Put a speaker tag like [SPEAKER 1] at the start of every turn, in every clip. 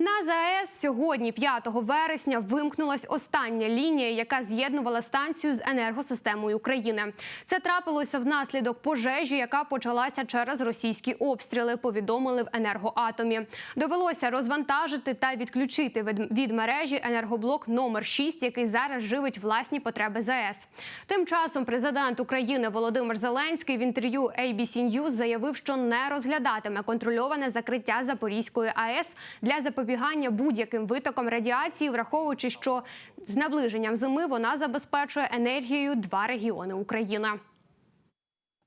[SPEAKER 1] На ЗАЕС сьогодні, 5 вересня, вимкнулась остання лінія, яка з'єднувала станцію з енергосистемою України. Це трапилося внаслідок пожежі, яка почалася через російські обстріли. Повідомили в енергоатомі. Довелося розвантажити та відключити від, мережі енергоблок номер 6, який зараз живить власні потреби ЗАЕС. Тим часом президент України Володимир Зеленський в інтерв'ю ABC News заявив, що не розглядатиме контрольоване закриття Запорізької АЕС для запобігання будь-яким витоком радіації, враховуючи, що з наближенням зими вона забезпечує енергією два регіони України.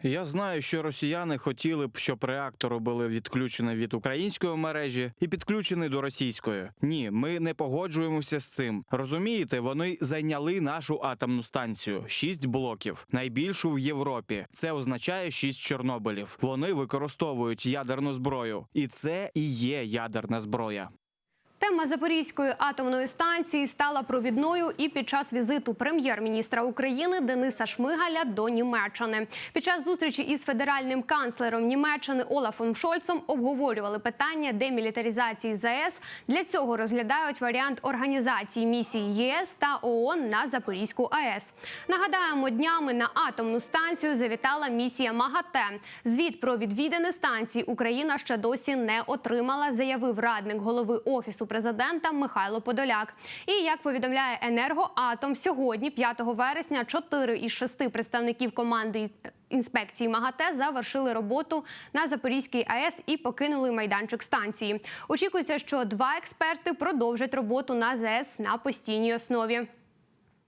[SPEAKER 2] Я знаю, що росіяни хотіли б, щоб реактори були відключені від української мережі і підключені до російської. Ні, ми не погоджуємося з цим. Розумієте, вони зайняли нашу атомну станцію шість блоків, найбільшу в Європі. Це означає шість Чорнобилів. Вони використовують ядерну зброю, і це і є ядерна зброя.
[SPEAKER 1] Тема Запорізької атомної станції стала провідною і під час візиту прем'єр-міністра України Дениса Шмигаля до Німеччини. Під час зустрічі із федеральним канцлером Німеччини Олафом Шольцом обговорювали питання демілітаризації ЗАЕС. Для цього розглядають варіант організації місії ЄС та ООН на Запорізьку АЕС. Нагадаємо, днями на атомну станцію завітала місія МАГАТЕ. Звіт про відвідини станції Україна ще досі не отримала, заявив радник голови офісу президента Михайло Подоляк. І як повідомляє енергоатом, сьогодні, 5 вересня, 4 із 6 представників команди інспекції МАГАТЕ завершили роботу на Запорізькій АЕС і покинули майданчик станції. Очікується, що два експерти продовжать роботу на ЗС на постійній основі.